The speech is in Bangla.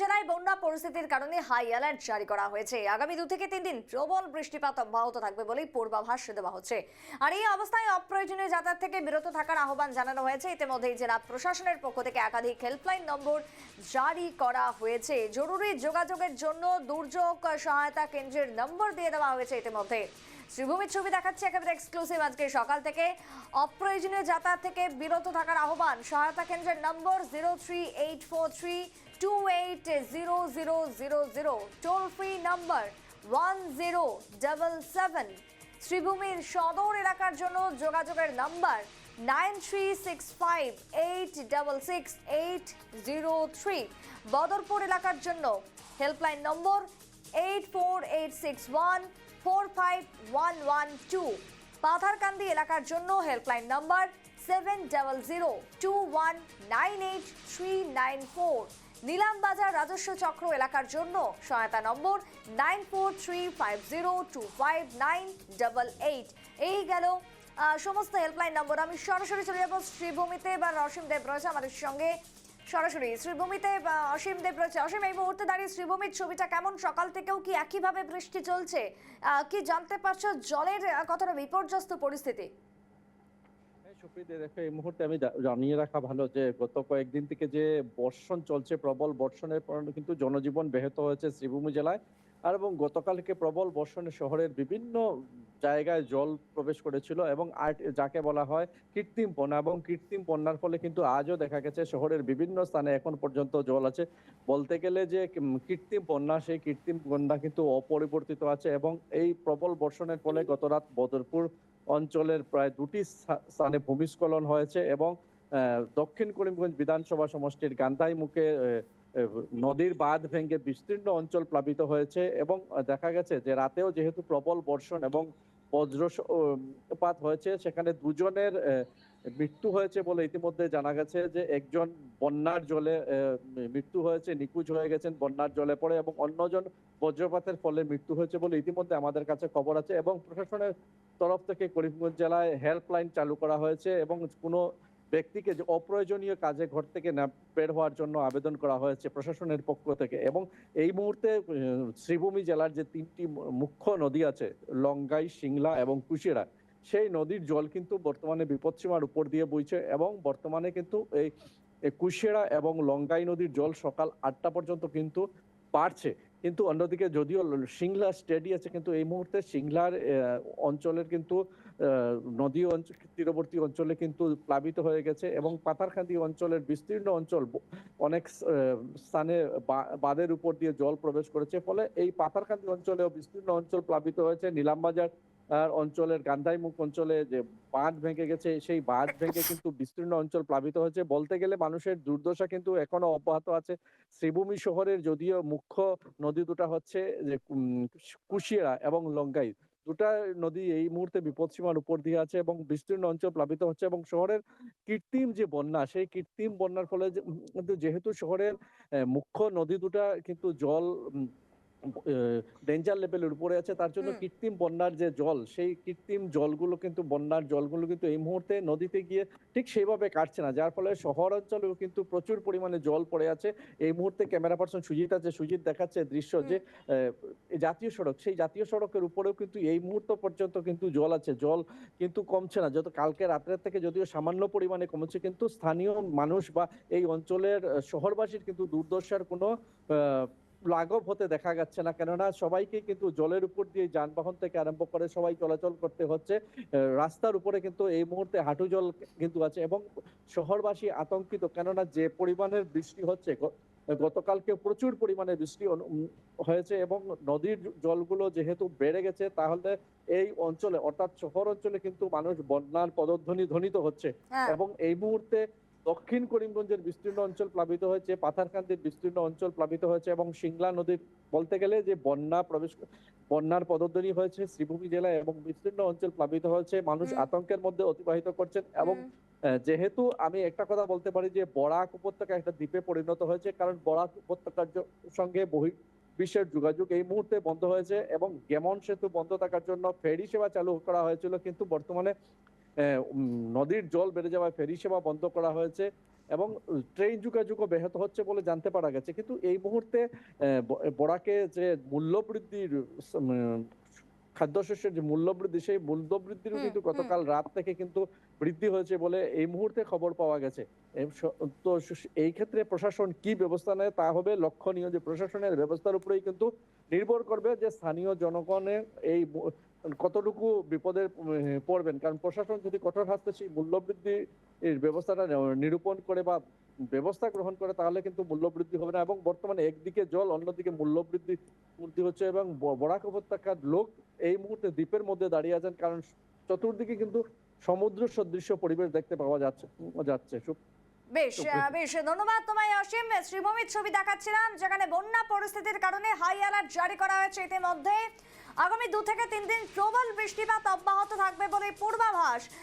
জেলায় বন্যা পরিস্থিতির কারণে হাই অ্যালার্ট জারি করা হয়েছে। আগামী দু থেকে তিন দিন প্রবল বৃষ্টিপাত অব্যাহত থাকবে বলেই পূর্বাভাস দেওয়া হচ্ছে। আর এই অবস্থায় অপ্রয়োজনীয় যাতায়াত থেকে বিরত থাকার আহ্বান জানানো হয়েছে। ইতিমধ্যেই জেলা প্রশাসনের পক্ষ থেকে একাধিক হেল্পলাইন নম্বর জারি করা হয়েছে। জরুরি যোগাযোগের জন্য দুর্যোগ সহায়তা কেন্দ্রের নম্বর দিয়ে দেওয়া হয়েছে ইতিমধ্যে শ্রীভূমির ছবি দেখাচ্ছে একেবারে এক্সক্লুসিভ আজকে সকাল থেকে। অপ্রয়োজনীয় যাতায়াত থেকে বিরত থাকার আহ্বান সহায়তা কেন্দ্রের number zero three eight four three two eight zero zero zero zero toll free number one zero double seven শ্রীভূমির সদর এলাকার জন্য যোগাযোগের number nine three six five eight double six eight zero three Badarpur এলাকার জন্য helpline number eight four eight six one four five one one two Patharkandi এলাকার জন্য helpline number seven double zero two one nine eight three nine four Nilambazar রাজস্ব চক্র এলাকার জন্য সহায়তা number nine four three five zero two five nine double eight এই গেল সমস্ত হেল্পলাইন নম্বর আমি সরাসরি চলে যাব শ্রীভূমিতে বা অসীম দেব রয়েছে আমাদের সঙ্গে। সরাসরি শ্রীভূমিতে অসীম দেব রয়েছে। অসীম এই মুহূর্তে দাঁড়িয়ে শ্রীভূমির ছবিটা কেমন? সকাল থেকেও কি একইভাবে বৃষ্টি চলছে? কি জানতে পারছ জলের কতটা বিপর্যস্ত পরিস্থিতি? হ্যাঁ, দেখো এই মুহূর্তে আমি জানিয়ে রাখা ভালো যে গত কয়েকদিন থেকে যে বর্ষণ চলছে প্রবল বর্ষণের কারণে কিন্তু জনজীবন ব্যাহত হয়েছে শ্রীভূমি জেলায়। আর এবং গতকালকে প্রবল বর্ষণে শহরের বিভিন্ন জায়গায় জল প্রবেশ করেছিল এবং যাকে বলা হয় কৃত্রিম বন্যা এবং কৃত্রিম বন্যার ফলে কিন্তু আজও দেখা গেছে শহরের বিভিন্ন স্থানে এখন পর্যন্ত জল আছে। বলতে গেলে যে কৃত্রিম বন্যা সেই কৃত্রিম বন্যা কিন্তু অপরিবর্তিত আছে এবং এই প্রবল বর্ষণের ফলে গত রাত বদরপুর অঞ্চলের প্রায় দুটি স্থা- স্থানে ভূমিস্খলন হয়েছে এবং দক্ষিণ করিমগঞ্জ বিধানসভা সমষ্টির গান্ধাই মুখে আহ, আহ, নদীর বাঁধ ভেঙে বিস্তীর্ণ অঞ্চল প্লাবিত হয়েছে এবং দেখা গেছে যে রাতেও যেহেতু প্রবল বর্ষণ এবং বজ্রপাত হয়েছে, সেখানে দুজনের মৃত্যু হয়েছে বলে ইতিমধ্যে জানা গেছে যে একজন বন্যার জলে মৃত্যু হয়েছে, নিখোঁজ হয়ে গেছেন, বন্যার জলে পড়ে এবং অন্যজন বজ্রপাতের ফলে মৃত্যু হয়েছে বলে ইতিমধ্যে আমাদের কাছে খবর আছে এবং প্রশাসনের তরফ থেকে করিমগঞ্জ জেলায় হেল্পলাইন চালু করা হয়েছে এবং কোনো ব্যক্তিকে যে অপ্রয়োজনীয় কাজে ঘর থেকে না বের হওয়ার জন্য আবেদন করা হয়েছে প্রশাসনের পক্ষ থেকে এবং এই মুহূর্তে শ্রীভূমি জেলার যে তিনটি মুখ্য নদী আছে, লঙ্গাই, সিংলা এবং কুশিয়ারা, সেই নদীর জল কিন্তু বর্তমানে বিপদসীমার উপর দিয়ে বইছে এবং বর্তমানে কিন্তু এই কুশিয়ারা এবং লঙ্গাই নদীর জল সকাল আটটা পর্যন্ত কিন্তু বাড়ছে কিন্তু অন্যদিকে যদিও সিংলা স্টেডি আছে, কিন্তু এই মুহূর্তে সিংলার অঞ্চলের কিন্তু নদী তীরবর্তী অঞ্চলে কিন্তু প্লাবিত হয়ে গেছে এবং পাথারখান্দি অঞ্চলের বিস্তীর্ণ অঞ্চল অনেক স্থানে বাঁধের উপর দিয়ে জল প্রবেশ করেছে, ফলে এই পাথারখান্দি অঞ্চলেও বিস্তীর্ণ অঞ্চল প্লাবিত হয়েছে। নীলামবাজার অঞ্চলের গান্ধাইমুখ অঞ্চলে যে বাঁধ ভেঙে গেছে সেই বাঁধ ভেঙে কিন্তু বিস্তীর্ণ অঞ্চল প্লাবিত হয়েছে। বলতে গেলে মানুষের দুর্দশা কিন্তু এখনও অব্যাহত আছে। শ্রীভূমি শহরের যদিও মুখ্য নদী দুটা হচ্ছে যে উম, কুশিয়ারা এবং লঙ্গাই দুটা নদী এই মুহূর্তে বিপদসীমার উপর দিয়ে আছে এবং বিস্তীর্ণ অঞ্চল প্লাবিত হচ্ছে এবং শহরের কৃত্রিম যে বন্যা সেই কৃত্রিম বন্যার ফলে যেহেতু শহরের মুখ্য নদী দুটা কিন্তু জল ডেঞ্জার লেভেলের উপরে আছে। তার জন্য কৃত্রিম বন্যার যে জল সেই কৃত্রিম জলগুলো কিন্তু বন্যার জলগুলো কিন্তু এই মুহূর্তে নদীতে গিয়ে ঠিক সেইভাবে কাটছে না। যার ফলে শহর অঞ্চলেও কিন্তু প্রচুর পরিমাণে জল পড়ে আছে। এই মুহূর্তে ক্যামেরা পার্সন সুজিত আছে। সুজিত দেখাচ্ছে দৃশ্য যে এই জাতীয় সড়ক সেই জাতীয় সড়কের উপরেও কিন্তু এই মুহূর্ত পর্যন্ত কিন্তু জল আছে। জল কিন্তু কমছে না। যত কালকে রাতের থেকে যদিও সামান্য পরিমাণে কমেছে কিন্তু স্থানীয় মানুষ বা এই অঞ্চলের শহরবাসীর কিন্তু দুর্দশার কোনো আহ, লাঘব হতে দেখা যাচ্ছে না। কেননা সবাইকে কিন্তু জলের উপর দিয়ে যানবাহন থেকে আরম্ভ করে সবাই চলাচল করতে হচ্ছে। রাস্তার উপরে কিন্তু এই মুহূর্তে হাঁটু জল কিন্তু আছে এবং শহরবাসী আতঙ্কিত। কেননা যে পরিমাণের বৃষ্টি হচ্ছে গতকালকে প্রচুর পরিমাণে বৃষ্টি হয়েছে এবং নদীর জলগুলো যেহেতু বেড়ে গেছে তাহলে এই অঞ্চলে অর্থাৎ শহর অঞ্চলে কিন্তু মানুষ বন্যার পদধ্বনি ধ্বনিত হচ্ছে। হ্যাঁ। এবং এই মুহূর্তে দক্ষিণ করিমগঞ্জের বিস্তীর্ণ অঞ্চল প্লাবিত হয়েছে পাথারকান্দির বিস্তীর্ণ অঞ্চল প্লাবিত হয়েছে এবং সিংলা নদীর বলতে গেলে যে বন্যা প্রবেশ বন্যার পদধ্বনি হয়েছে শ্রীভূমি জেলায় এবং বিস্তীর্ণ অঞ্চল প্লাবিত হয়েছে। মানুষ আতঙ্কের মধ্যে অতিবাহিত করছেন এবং যেহেতু আমি একটা কথা বলতে পারি যে বরাক উপত্যকা একটা দ্বীপে পরিণত হয়েছে কারণ বরাক উপত্যকার সঙ্গে বহি বিশ্বের যোগাযোগ এই মুহূর্তে বন্ধ হয়েছে এবং গেমন সেতু বন্ধ থাকার জন্য ফেরি সেবা চালু করা হয়েছিল কিন্তু বর্তমানে নদীর জল বেড়ে যাওয়ায় ফেরি সেবা বন্ধ করা হয়েছে এবং ট্রেন যোগাযোগও ব্যাহত হচ্ছে বলে জানতে পারা গেছে। কিন্তু এই মুহূর্তে আহ, ব- বরাকে যে মূল্য বৃদ্ধির খাদ্যশস্যের যে মূল্য বৃদ্ধি সেই মূল্য বৃদ্ধিরও হুম, কিন্তু গতকাল রাত থেকে কিন্তু বৃদ্ধি হয়েছে বলে এই মুহূর্তে খবর পাওয়া গেছে। তো এই ক্ষেত্রে প্রশাসন কি ব্যবস্থা নেয় তা হবে লক্ষণীয় যে প্রশাসনের ব্যবস্থার উপরেই কিন্তু নির্ভর করবে যে স্থানীয় জনগণের এই কতটুকু বিপদে পড়বেন? কারণ প্রশাসন যদি কঠোর হাস্তে সেই মূল্যবৃদ্ধি ব্যবস্থাটা নিরূপণ করে বা ব্যবস্থা গ্রহণ করে তাহলে কিন্তু মূল্যবৃদ্ধি হবে না। এবং বর্তমানে একদিকে জল অন্যদিকে মূল্যবৃদ্ধি বৃদ্ধি হচ্ছে এবং বরাক উপত্যকার লোক এই মুহূর্তে দ্বীপের মধ্যে দাঁড়িয়ে আছেন। কারণ চতুর্দিকে কিন্তু সমুদ্র সদৃশ্য পরিবেশ দেখতে পাওয়া যাচ্ছে যাচ্ছে। বেশ বেশ ধন্যবাদ তোমায় অসীম। শ্রীভূমির ছবি দেখাচ্ছিলাম যেখানে বন্যা পরিস্থিতির কারণে হাই অ্যালার্ট জারি করা হয়েছে ইতিমধ্যে। আগামী দু থেকে তিন দিন প্রবল বৃষ্টিপাত অব্যাহত থাকবে বলে পূর্বাভাস।